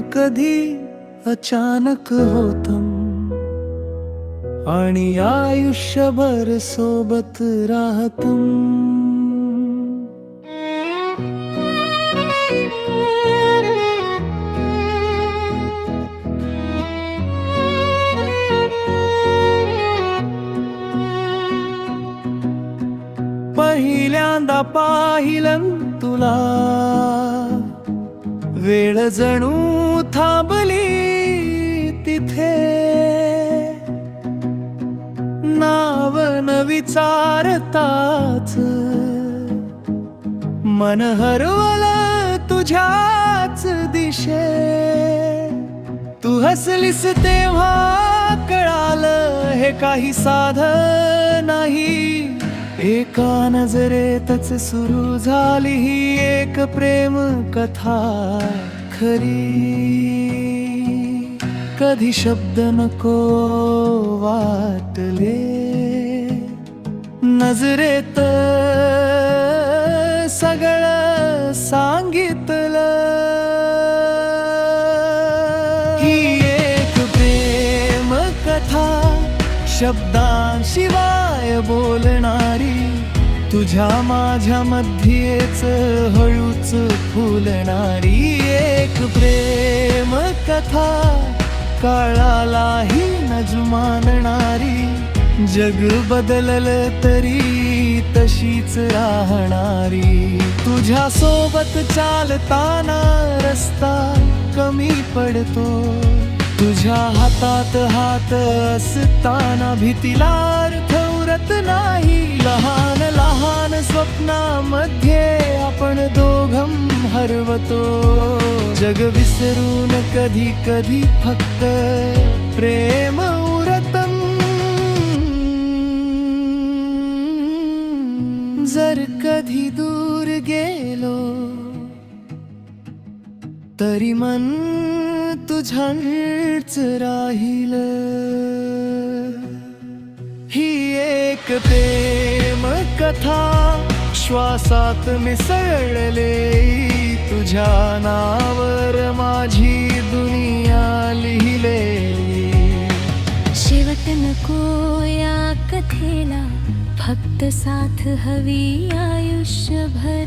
कधी अचानक होतम आणि आयुष्यभर सोबत राहतम पहिल्यांदा पाहिलं तुला. वेळ जणू थांबली तिथे. नाव न विचारताच मन हरवल तुझ्याच दिशे. तू हसलीस तेव्हा कळाल हे काही साध नाही. एका नजरेतच सुरू झाली ही एक प्रेम कथा. खरी कधी शब्द नको वाटले. नजरेत सगळं सांग शब्दांशिवाय बोलणारी तुझ्या माझ्या मध्येच हळूच फुलणारी एक प्रेम कथा काळालाही न जुमानणारी जग बदलल तरी तशीच राहणारी. तुझ्या सोबत चालताना रस्ता कमी पडतो. तुझ्या हातात हात असताना भीतीला अर्थ उरत नाही. लहान लहान स्वप्नामध्ये आपण दोघं हरवतो. जग विसरून कधी कधी फक्त प्रेम उरतम जर कधी दूर गेलो तरी मन तुझ्याच राहील. ही एक प्रेम कथा श्वासात मिसळले तुझ्या नावर माझी दुनिया लिहिले. शेवट नको या कथेला फक्त साथ हवी आयुष्यभर.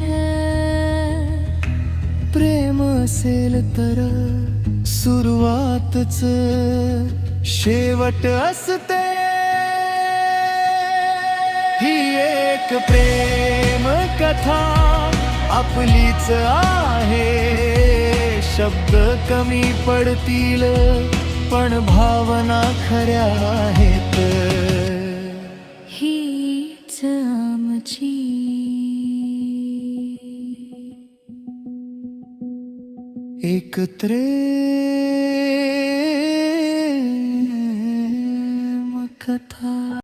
प्रेम असेल तर सुरुवातच शेवट असते. ही एक प्रेम कथा आपलीच आहे. शब्द कमी पडतील पण भावना खऱ्या आहेत. हीच एकत्रे